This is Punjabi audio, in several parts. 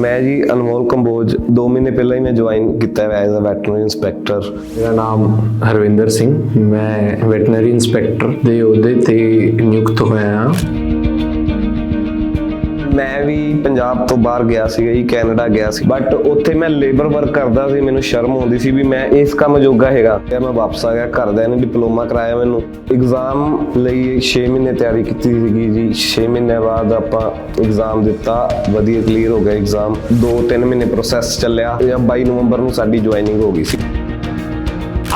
ਮੈਂ ਜੀ ਅਨਮੋਲ ਕੰਬੋਜ 2 ਮਹੀਨੇ ਪਹਿਲਾਂ ਹੀ ਮੈਂ ਜੁਆਇਨ ਕੀਤਾ ਹੈ ਐਜ਼ ਅ ਵੈਟਰਨਰੀ ਇਨਸਪੈਕਟਰ ਮੇਰਾ ਨਾਮ ਹਰਵਿੰਦਰ ਸਿੰਘ, ਮੈਂ ਵੈਟਰਨਰੀ ਇੰਸਪੈਕਟਰ ਦੇ ਅਹੁਦੇ ਤੇ ਨਿਯੁਕਤ ਹੋਇਆ ਹਾਂ। ਮੈਂ ਵੀ ਪੰਜਾਬ ਤੋਂ ਬਾਹਰ ਗਿਆ ਸੀਗਾ ਜੀ, ਕੈਨੇਡਾ ਗਿਆ ਸੀ। ਬਟ ਉੱਥੇ ਮੈਂ ਲੇਬਰ ਵਰਕ ਕਰਦਾ ਸੀ, ਮੈਨੂੰ ਸ਼ਰਮ ਆਉਂਦੀ ਸੀ ਵੀ ਮੈਂ ਇਸ ਕੰਮ ਜੋਗਾ ਹੈਗਾ। ਤੇ ਮੈਂ ਵਾਪਸ ਆ ਗਿਆ, ਘਰਦਿਆਂ ਨੇ ਡਿਪਲੋਮਾ ਕਰਾਇਆ ਮੈਨੂੰ। ਐਗਜ਼ਾਮ ਲਈ 6 ਮਹੀਨੇ ਤਿਆਰੀ ਕੀਤੀ ਸੀਗੀ ਜੀ। 6 ਮਹੀਨੇ ਬਾਅਦ ਆਪਾਂ ਐਗਜ਼ਾਮ ਦਿੱਤਾ, ਵਧੀਆ ਕਲੀਅਰ ਹੋ ਗਿਆ ਐਗਜ਼ਾਮ 2-3 ਮਹੀਨੇ ਪ੍ਰੋਸੈਸ ਚੱਲਿਆ, ਤੇ 22 ਨਵੰਬਰ ਨੂੰ ਸਾਡੀ ਜੁਆਇਨਿੰਗ ਹੋ ਗਈ ਸੀ।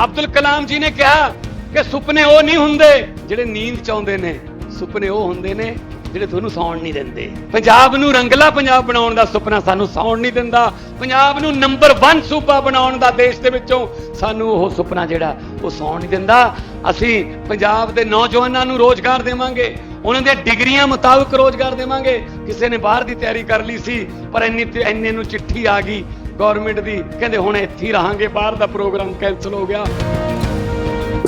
ਅਬਦੁਲ ਕਲਾਮ ਜੀ ਨੇ ਕਿਹਾ ਕਿ ਸੁਪਨੇ ਉਹ ਨਹੀਂ ਹੁੰਦੇ ਜਿਹੜੇ ਨੀਂਦ ਚਾਹੁੰਦੇ ਨੇ। ਸੁਪਨੇ ਉਹ ਹੁੰਦੇ ਨੇ ਜਿਹੜੇ ਤੁਹਾਨੂੰ ਸੌਣ ਨਹੀਂ ਦਿੰਦੇ। ਪੰਜਾਬ ਨੂੰ ਰੰਗਲਾ ਪੰਜਾਬ ਬਣਾਉਣ ਦਾ ਸੁਪਨਾ ਸਾਨੂੰ ਸੌਣ ਨਹੀਂ ਦਿੰਦਾ। ਪੰਜਾਬ ਨੂੰ ਨੰਬਰ 1 ਸੂਬਾ ਬਣਾਉਣ ਦਾ ਦੇਸ਼ ਦੇ ਵਿੱਚੋਂ ਸਾਨੂੰ ਉਹ ਸੁਪਨਾ ਜਿਹੜਾ, ਉਹ ਸੌਣ ਨਹੀਂ ਦਿੰਦਾ। ਅਸੀਂ ਪੰਜਾਬ ਦੇ ਨੌਜਵਾਨਾਂ ਨੂੰ ਰੋਜ਼ਗਾਰ ਦੇਵਾਂਗੇ। ਉਹਨਾਂ ਦੀਆਂ ਡਿਗਰੀਆਂ ਮੁਤਾਬਕ ਰੋਜ਼ਗਾਰ ਦੇਵਾਂਗੇ। ਕਿਸੇ ਨੇ ਬਾਹਰ ਦੀ ਤਿਆਰੀ ਕਰ ਲਈ ਸੀ, ਪਰ ਇੰਨੀ ਇੰਨੇ ਨੂੰ ਚਿੱਠੀ ਆ ਗਈ। ਗਵਰਨਮੈਂਟ ਦੀ, ਕਹਿੰਦੇ ਹੁਣ ਇੱਥੇ ਹੀ ਰਹਾਂਗੇ, ਬਾਹਰ ਦਾ ਪ੍ਰੋਗਰਾਮ ਕੈਨਸਲ ਹੋ ਗਿਆ।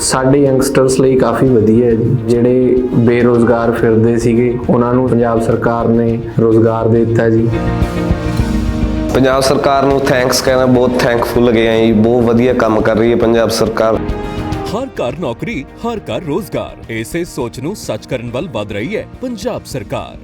ਸਾਡੇ ਯੰਗਸਟਰਸ ਲਈ ਕਾਫੀ ਵਧੀਆ ਹੈ ਜੀ। ਜਿਹੜੇ ਬੇਰੋਜ਼ਗਾਰ ਫਿਰਦੇ ਸੀਗੇ ਉਹਨਾਂ ਨੂੰ ਪੰਜਾਬ ਸਰਕਾਰ ਨੇ ਰੋਜ਼ਗਾਰ ਦੇ ਦਿੱਤਾ ਜੀ। ਪੰਜਾਬ ਸਰਕਾਰ ਨੂੰ ਥੈਂਕਸ ਕਹਿਣਾ ਬਹੁਤ ਥੈਂਕਫੁਲ ਹੈਗੇ ਆ ਜੀ। ਬਹੁਤ ਵਧੀਆ ਕੰਮ ਕਰ ਰਹੀ ਹੈ ਪੰਜਾਬ ਸਰਕਾਰ। ਹਰ ਘਰ ਨੌਕਰੀ ਹਰ ਘਰ ਰੋਜ਼ਗਾਰ। ਇਸੇ ਸੋਚ ਨੂੰ ਸੱਚ ਕਰਨ ਵੱਲ ਵਧ ਰਹੀ ਹੈ ਪੰਜਾਬ ਸਰਕਾਰ।